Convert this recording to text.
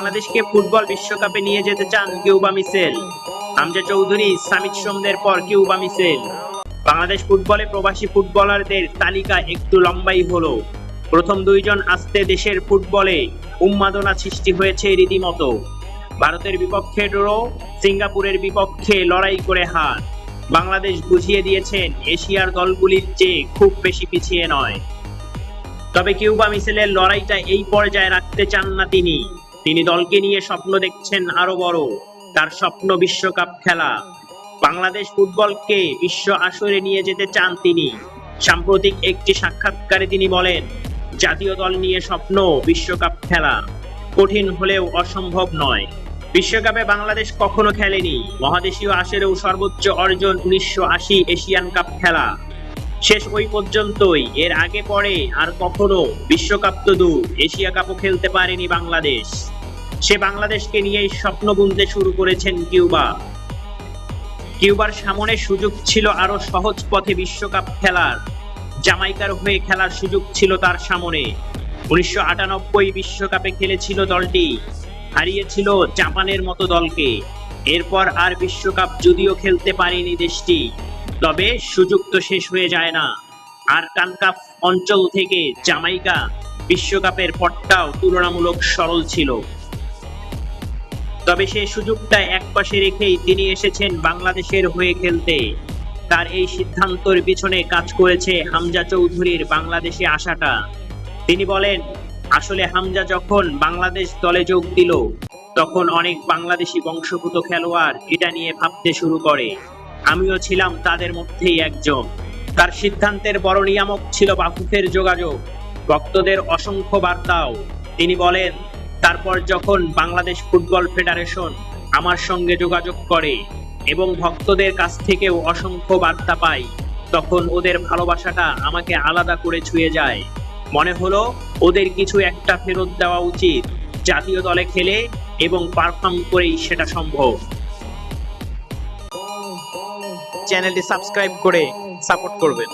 বাংলাদেশকে ফুটবল বিশ্বকাপে নিয়ে যেতে চান কিউবা মিসেল। হামজা চৌধুরী, সামিত সোমদের পর কিউবা মিসেল। বাংলাদেশ ফুটবলে প্রবাসী ফুটবলারদের তালিকা একটু লম্বাই হলো। প্রথম দুইজন আসতে দেশের ফুটবলে উন্মাদনা সৃষ্টি হয়েছে রীতিমতো। ভারতের বিপক্ষে ড্র, সিঙ্গাপুরের বিপক্ষে লড়াই করে হার। বাংলাদেশ বুঝিয়ে দিয়েছেন, এশিয়ার দলগুলির চেয়ে খুব বেশি পিছিয়ে নয়। তবে কিউবা মিসেলের লড়াইটা এই পর্যায়ে রাখতে চান না তিনি। তিনি দলকে নিয়ে স্বপ্ন দেখছেন আরও বড়। তার স্বপ্ন বিশ্বকাপ খেলা। বাংলাদেশ ফুটবলকে বিশ্ব আসরে নিয়ে যেতে চান তিনি। সাম্প্রতিক একটি সাক্ষাৎকারে তিনি বলেন, জাতীয় দল নিয়ে স্বপ্ন বিশ্বকাপ খেলা। কঠিন হলেও অসম্ভব নয়। বিশ্বকাপে বাংলাদেশ কখনো খেলেনি। মহাদেশীয় আসরেও সর্বোচ্চ অর্জন উনিশশো আশি এশিয়ান কাপ খেলা। শেষ ওই পর্যন্তই। এর আগে পরে আর কখনো বিশ্বকাপ তো দূর। এশিয়া কাপও খেলতে পারেনি বাংলাদেশ। সে বাংলাদেশকে নিয়েই স্বপ্ন বুনতে শুরু করেছেন কিউবা। কিউবার সামনে সুযোগ ছিল আরও সহজ পথে বিশ্বকাপ খেলার। জামাইকার হয়ে খেলার সুযোগ ছিল তার সামনে। উনিশশো বিশ্বকাপে খেলেছিল দলটি। হারিয়েছিল জাপানের মতো দলকে। এরপর আর বিশ্বকাপ যদিও খেলতে পারেনি দেশটি। তবে সুযোগ তো শেষ হয়ে যায় না। আর কানকাফ অঞ্চল থেকে জামাইকা বিশ্বকাপের পটটাও তুলনামূলক সরল ছিল। তবে সেই সুযোগটা একপাশে রেখেই তিনি এসেছেন বাংলাদেশের হয়ে খেলতে। তার এই সিদ্ধান্তর পিছনে কাজ করেছে হামজা চৌধুরীর বাংলাদেশে আসাটা। তিনি বলেন, আসলে হামজা যখন বাংলাদেশ দলে যোগ দিল, তখন অনেক বাংলাদেশি বংশগত খেলোয়াড় এটা নিয়ে ভাবতে শুরু করে। আমিও ছিলাম তাদের মধ্যেই একজন। তার সিদ্ধান্তের বড় নিয়ামক ছিল বাফুফের যোগাযোগ। ভক্তদের অসংখ্য বার্তাও। তিনি বলেন তারপর যখন বাংলাদেশ ফুটবল ফেডারেশন আমার সঙ্গে যোগাযোগ করে এবং ভক্তদের কাছ থেকেও অসংখ্য বার্তা পাই তখন ওদের ভালোবাসাটা আমাকে আলাদা করে ছুঁয়ে যায়। মনে হলো ওদের কিছু একটা ফেরত দেওয়া উচিত, জাতীয় দলে খেলে এবং পারফর্ম করেই সেটা সম্ভব। চ্যানেলটি সাবস্ক্রাইব করে সাপোর্ট করবেন।